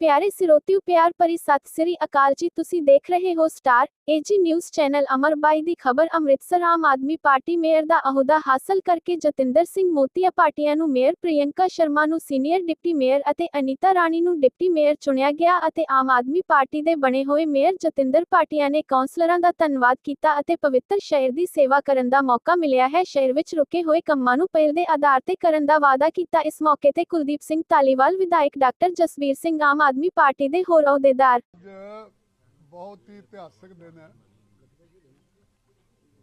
ਪਿਆਰੇ ਸਿਰੋਤਿਓ ਪਿਆਰ ਭਰੀ ਸਤਿ ਸ੍ਰੀ ਅਕਾਲ ਜੀ। ਤੁਸੀਂ ਦੇਖ ਰਹੇ ਹੋ ਸਟਾਰ ਏਜੀ ਨਿਊਜ਼ ਚੈਨਲ ਅਮਰਬਾਈ ਦੀ ਖਬਰ। ਅੰਮ੍ਰਿਤਸਰ ਆਮ ਆਦਮੀ ਪਾਰਟੀ ਮੇਅਰ ਦਾ ਅਹੁਦਾ ਹਾਸਲ ਕਰਕੇ ਜਤਿੰਦਰ ਸਿੰਘ ਮੋਤੀਆ ਪਾਟਿਆਂ ਨੂੰ ਮੇਅਰ ਪ੍ਰਿਯੰਕਾ ਸ਼ਰਮਾ ਨੂੰ ਸੀਨੀਅਰ ਡਿਪਟੀ ਮੇਅਰ ਅਤੇ ਅਨੀਤਾ ਰਾਣੀ ਨੂੰ ਡਿਪਟੀ ਮੇਅਰ ਚੁਣਿਆ ਗਿਆ ਅਤੇ ਆਮ ਆਦਮੀ ਪਾਰਟੀ ਦੇ ਬਣੇ ਹੋਏ ਮੇਅਰ ਜਤਿੰਦਰ ਪਾਟਿਆਂ ਨੇ ਕੌਂਸਲਰਾਂ ਦਾ ਧੰਨਵਾਦ ਕੀਤਾ ਅਤੇ ਪਵਿੱਤਰ ਸ਼ਹਿਰ ਦੀ ਸੇਵਾ ਕਰਨ ਦਾ ਮੌਕਾ ਮਿਲਿਆ ਹੈ। ਸ਼ਹਿਰ ਵਿੱਚ ਰੁਕੇ ਹੋਏ ਕੰਮਾਂ ਨੂੰ ਪਹਿਲ ਦੇ ਆਧਾਰ ਤੇ ਕਰਨ ਦਾ ਵਾਅਦਾ ਕੀਤਾ। ਇਸ ਮੌਕੇ ਤੇ ਕੁਲਦੀਪ ਸਿੰਘ ਧਾਲੀਵਾਲ, ਵਿਧਾਇਕ ਡਾਕਟਰ ਜਸਵੀਰ ਸਿੰਘ, ਆਮ ਆਦਮੀ ਪਾਰਟੀ ਦੇ ਹੋਰ ਅਹੁਦੇਦਾਰ। ਬਹੁਤ ਹੀ ਇਤਿਹਾਸਕ ਦਿਨ ਹੈ।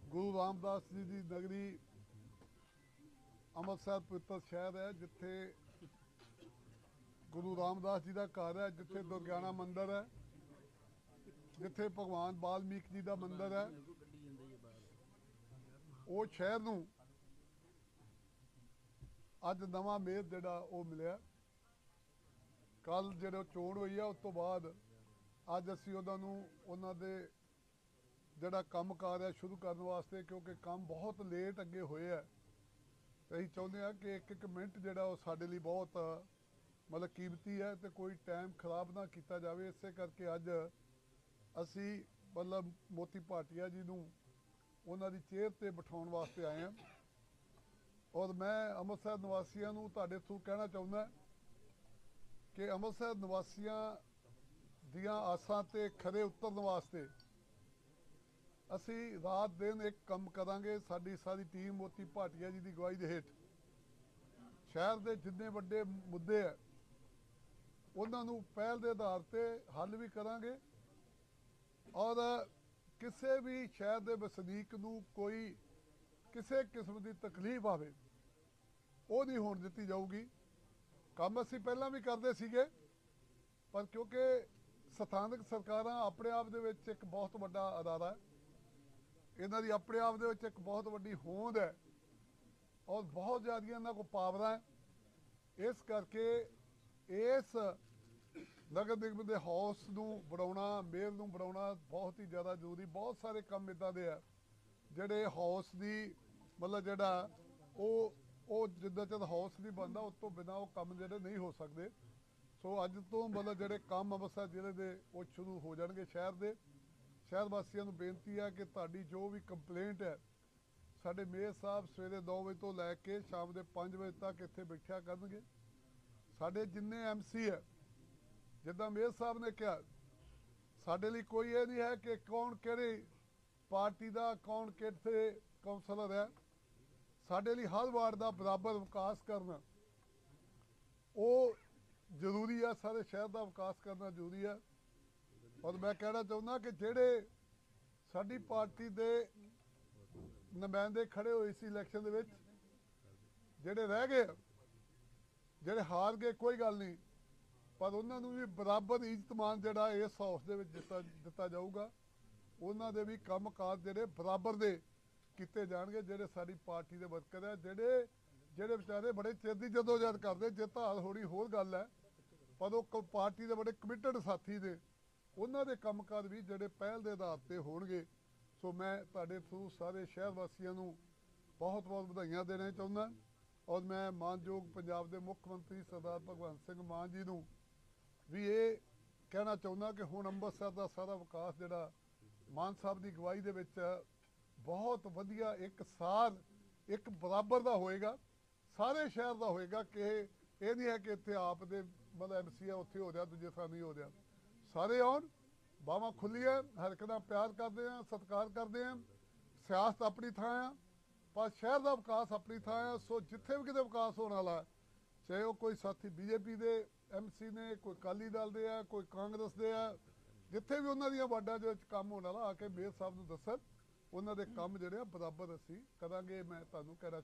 ਗੁਰੂ ਰਾਮਦਾਸ ਜੀ ਦੀ ਨਗਰੀ ਅੰਮ੍ਰਿਤਸਰ ਪਵਿੱਤਰ ਸ਼ਹਿਰ ਹੈ, ਜਿੱਥੇ ਗੁਰੂ ਰਾਮਦਾਸ ਜੀ ਦਾ ਘਰ ਹੈ, ਜਿੱਥੇ ਦੁਰਗਿਆਣਾ ਮੰਦਿਰ ਹੈ, ਜਿੱਥੇ ਭਗਵਾਨ ਬਾਲਮੀਕ ਜੀ ਦਾ ਮੰਦਿਰ ਹੈ। ਉਹ ਸ਼ਹਿਰ ਨੂੰ ਅੱਜ ਨਵਾਂ ਮੇਅਰ ਜਿਹੜਾ ਉਹ ਮਿਲਿਆ। ਕੱਲ ਜਦੋਂ ਚੋਣ ਹੋਈ ਆ, ਉਸ ਤੋਂ ਬਾਅਦ ਅੱਜ ਅਸੀਂ ਉਹਨਾਂ ਨੂੰ, ਉਹਨਾਂ ਦੇ ਜਿਹੜਾ ਕੰਮ ਕਾਰ ਹੈ ਸ਼ੁਰੂ ਕਰਨ ਵਾਸਤੇ, ਕਿਉਂਕਿ ਕੰਮ ਬਹੁਤ ਲੇਟ ਅੱਗੇ ਹੋਏ ਆ, ਤੇ ਅਸੀਂ ਚਾਹੁੰਦੇ ਆ ਕਿ ਇੱਕ ਇੱਕ ਮਿੰਟ ਜਿਹੜਾ ਉਹ ਸਾਡੇ ਲਈ ਬਹੁਤ, ਮਤਲਬ ਕੀਮਤੀ ਹੈ ਤੇ ਕੋਈ ਟਾਈਮ ਖਰਾਬ ਨਾ ਕੀਤਾ ਜਾਵੇ। ਇਸੇ ਕਰਕੇ ਅੱਜ ਅਸੀਂ ਮਤਲਬ ਮੋਤੀ ਭਾਟੀਆ ਜੀ ਨੂੰ ਉਹਨਾਂ ਦੀ ਚੇਅਰ ਤੇ ਬਿਠਾਉਣ ਵਾਸਤੇ ਆਏ ਹਾਂ ਔਰ ਮੈਂ ਅੰਮ੍ਰਿਤਸਰ ਨਿਵਾਸੀਆਂ ਨੂੰ ਤੁਹਾਡੇ ਥਰੂ ਕਹਿਣਾ ਚਾਹੁੰਦਾ ਕਿ ਅੰਮ੍ਰਿਤਸਰ ਨਿਵਾਸੀਆਂ ਦੀਆਂ ਆਸਾਂ ਤੇ ਖਰੇ ਉਤਰਨ ਵਾਸਤੇ ਅਸੀਂ ਰਾਤ ਦਿਨ ਇੱਕ ਕੰਮ ਕਰਾਂਗੇ, ਸਾਡੀ ਸਾਰੀ ਟੀਮ ਮੋਤੀ ਭਾਟੀਆ ਜੀ ਦੀ ਅਗਵਾਈ ਦੇ ਹੇਠ। ਸ਼ਹਿਰ ਦੇ ਜਿੰਨੇ ਵੱਡੇ ਮੁੱਦੇ ਆ, ਉਹਨਾਂ ਨੂੰ ਪਹਿਲ ਦੇ ਆਧਾਰ ਤੇ ਹੱਲ ਵੀ ਕਰਾਂਗੇ ਔਰ ਕਿਸੇ ਵੀ ਸ਼ਹਿਰ ਦੇ ਵਸਨੀਕ ਨੂੰ ਕੋਈ ਕਿਸੇ ਕਿਸਮ ਦੀ ਤਕਲੀਫ ਆਵੇ, ਉਹ ਨਹੀਂ ਹੋਣ ਦਿੱਤੀ ਜਾਊਗੀ। ਕੰਮ ਅਸੀਂ ਪਹਿਲਾਂ ਵੀ ਕਰਦੇ ਸੀਗੇ, ਪਰ ਕਿਉਂਕਿ ਸਥਾਨਕ ਸਰਕਾਰਾਂ ਆਪਣੇ ਆਪ ਦੇ ਵਿੱਚ ਇੱਕ ਬਹੁਤ ਵੱਡਾ ਅਦਾਰਾ ਹੈ, ਇਹਨਾਂ ਦੀ ਆਪਣੇ ਆਪ ਦੇ ਵਿੱਚ ਇੱਕ ਬਹੁਤ ਵੱਡੀ ਹੋਂਦ ਹੈ ਔਰ ਬਹੁਤ ਜ਼ਿਆਦੀਆਂ ਇਹਨਾਂ ਕੋਲ ਪਾਵਰਾਂ ਹੈ। ਇਸ ਕਰਕੇ ਇਸ ਨਗਰ ਨਿਗਮ ਦੇ ਹਾਊਸ ਨੂੰ ਬਣਾਉਣਾ ਮੇਲ ਨੂੰ ਬਣਾਉਣਾ ਬਹੁਤ ਹੀ ਜ਼ਿਆਦਾ ਜ਼ਰੂਰੀ, ਬਹੁਤ ਸਾਰੇ ਕੰਮ ਇਦਾਂ ਦੇ ਆ, ਜਿਹੜੇ ਹਾਊਸ ਦੀ ਮਤਲਬ ਜਿਹੜਾ ਉਹ ਉਹ ਜਿੱਦਾਂ ਚਿਰ ਹਾਊਸ ਨਹੀਂ ਬਣਦਾ, ਉਸ ਤੋਂ ਬਿਨਾ ਉਹ ਕੰਮ ਜਿਹੜੇ ਨਹੀਂ ਹੋ ਸਕਦੇ। ਸੋ ਅੱਜ ਤੋਂ ਮਤਲਬ ਜਿਹੜੇ ਕੰਮ ਅੰਮ੍ਰਿਤਸਰ ਜ਼ਿਲ੍ਹੇ ਦੇ, ਉਹ ਸ਼ੁਰੂ ਹੋ ਜਾਣਗੇ ਸ਼ਹਿਰ ਦੇ। ਸ਼ਹਿਰ ਵਾਸੀਆਂ ਨੂੰ ਬੇਨਤੀ ਹੈ ਕਿ ਤੁਹਾਡੀ ਜੋ ਵੀ ਕੰਪਲੇਂਟ ਹੈ, ਸਾਡੇ ਮੇਅਰ ਸਾਹਿਬ ਸਵੇਰੇ 9 ਵਜੇ ਤੋਂ ਲੈ ਕੇ ਸ਼ਾਮ ਦੇ 5 ਵਜੇ ਤੱਕ ਇੱਥੇ ਬੈਠਿਆ ਕਰਨਗੇ। ਸਾਡੇ ਜਿੰਨੇ ਐਮਸੀ ਹੈ, ਜਿੱਦਾਂ ਮੇਅਰ ਸਾਹਿਬ ਨੇ ਕਿਹਾ, ਸਾਡੇ ਲਈ ਕੋਈ ਇਹ ਨਹੀਂ ਹੈ ਕਿ ਕੌਣ ਕਿਹੜੀ ਪਾਰਟੀ ਦਾ, ਕੌਣ ਕਿੱਥੇ ਕਾਉਂਸਲਰ ਹੈ। ਸਾਡੇ ਲਈ ਹਰ ਵਾਰਡ ਦਾ ਬਰਾਬਰ ਵਿਕਾਸ ਕਰਨਾ ਉਹ ਜ਼ਰੂਰੀ ਆ, ਸਾਰੇ ਸ਼ਹਿਰ ਦਾ ਵਿਕਾਸ ਕਰਨਾ ਜ਼ਰੂਰੀ ਹੈ ਔਰ ਮੈਂ ਕਹਿਣਾ ਚਾਹੁੰਦਾ ਕਿ ਜਿਹੜੇ ਸਾਡੀ ਪਾਰਟੀ ਦੇ ਨੁਮਾਇੰਦੇ ਖੜੇ ਹੋਏ ਸੀ ਇਲੈਕਸ਼ਨ ਦੇ ਵਿੱਚ, ਜਿਹੜੇ ਰਹਿ ਗਏ, ਜਿਹੜੇ ਹਾਰ ਗਏ, ਕੋਈ ਗੱਲ ਨਹੀਂ। ਪਰ ਉਹਨਾਂ ਨੂੰ ਵੀ ਬਰਾਬਰ ਇੱਜ਼ਤਮਾਨ ਜਿਹੜਾ ਇਸ ਹਾਊਸ ਦੇ ਵਿੱਚ ਦਿੱਤਾ ਦਿੱਤਾ ਜਾਊਗਾ। ਉਹਨਾਂ ਦੇ ਵੀ ਕੰਮਕਾਜ ਜਿਹੜੇ ਬਰਾਬਰ ਦੇ ਕੀਤੇ ਜਾਣਗੇ, ਜਿਹੜੇ ਸਾਡੀ ਪਾਰਟੀ ਦੇ ਵਰਕਰ ਹੈ, ਜਿਹੜੇ ਜਿਹੜੇ ਵਿਚਾਰੇ ਬੜੇ ਚਿਰ ਦੀ ਜਦੋਜਹਿਦ ਕਰਦੇ, ਜੇ ਹਾਲ ਹੋਣੀ ਹੋਰ ਗੱਲ ਹੈ, ਪਰ ਉਹ ਕ- ਪਾਰਟੀ ਦੇ ਬੜੇ ਕਮਿਟਡ ਸਾਥੀ ਨੇ, ਉਹਨਾਂ ਦੇ ਕੰਮਕਾਜ ਵੀ ਜਿਹੜੇ ਪਹਿਲ ਦੇ ਆਧਾਰ ਤੇ ਹੋਣਗੇ। ਸੋ ਮੈਂ ਤੁਹਾਡੇ ਥਰੂ ਸਾਰੇ ਸ਼ਹਿਰ ਵਾਸੀਆਂ ਨੂੰ ਬਹੁਤ ਬਹੁਤ ਵਧਾਈਆਂ ਦੇਣਾ ਚਾਹੁੰਦਾ ਔਰ ਮੈਂ ਮਾਨਯੋਗ ਪੰਜਾਬ ਦੇ ਮੁੱਖ ਮੰਤਰੀ ਸਰਦਾਰ ਭਗਵੰਤ ਸਿੰਘ ਮਾਨ ਜੀ ਨੂੰ ਵੀ ਇਹ ਕਹਿਣਾ ਚਾਹੁੰਦਾ ਕਿ ਹੁਣ ਅੰਮ੍ਰਿਤਸਰ ਦਾ ਸਾਰਾ ਵਿਕਾਸ ਜਿਹੜਾ ਮਾਨ ਸਾਹਿਬ ਦੀ ਅਗਵਾਈ ਦੇ ਵਿੱਚ ਬਹੁਤ ਵਧੀਆ ਇੱਕ ਸਾਰ ਇੱਕ ਬਰਾਬਰ ਦਾ ਹੋਏਗਾ, ਸਾਰੇ ਸ਼ਹਿਰ ਦਾ ਹੋਏਗਾ ਕਿ ਇਹ ਨਹੀਂ ਹੈ ਕਿ ਇੱਥੇ ਆਪ ਦੇ ਮਤਲਬ ਐਮਸੀ ਆ, ਉੱਥੇ ਹੋ ਰਿਹਾ, ਦੂਜੇ ਥਾਂ ਨਹੀਂ ਹੋ ਰਿਹਾ। ਸਾਰੇ ਆਉਣ, ਬਾਹਾਂ ਖੁੱਲੀਆਂ, ਹਰ ਇੱਕ ਦਾ ਪਿਆਰ ਕਰਦੇ ਆ ਸਤਿਕਾਰ ਕਰਦੇ ਆ ਸਿਆਸਤ ਆਪਣੀ ਥਾਂ ਆ, ਪਰ ਸ਼ਹਿਰ ਦਾ ਵਿਕਾਸ ਆਪਣੀ ਥਾਂ ਆ, ਸੋ ਜਿੱਥੇ ਵੀ ਕਿਤੇ ਵਿਕਾਸ ਹੋਣ ਵਾਲਾ, ਚਾਹੇ ਉਹ ਕੋਈ ਸਾਥੀ ਬੀਜੇਪੀ ਦੇ ਐਮਸੀ ਨੇ, ਕੋਈ ਅਕਾਲੀ ਦਲ ਦੇ ਆ, ਕੋਈ ਕਾਂਗਰਸ ਦੇ ਆ, ਜਿੱਥੇ ਵੀ ਉਹਨਾਂ ਦੀਆਂ ਵਾਰਡਾਂ ਦੇ ਵਿੱਚ ਕੰਮ ਹੋਣ ਵਾਲਾ, ਆ ਕੇ ਮੇਅਰ ਸਾਹਿਬ ਨੂੰ ਦੱਸਣ। ਉਹਨਾਂ ਦੇ ਕੰਮ ਜਿਹੜੇ ਆ ਬਰਾਬਰ ਅਸੀਂ ਕਰਾਂਗੇ ਮੈਂ ਤੁਹਾਨੂੰ ਕਹਿਣਾ ਚਾਹੁੰਦਾ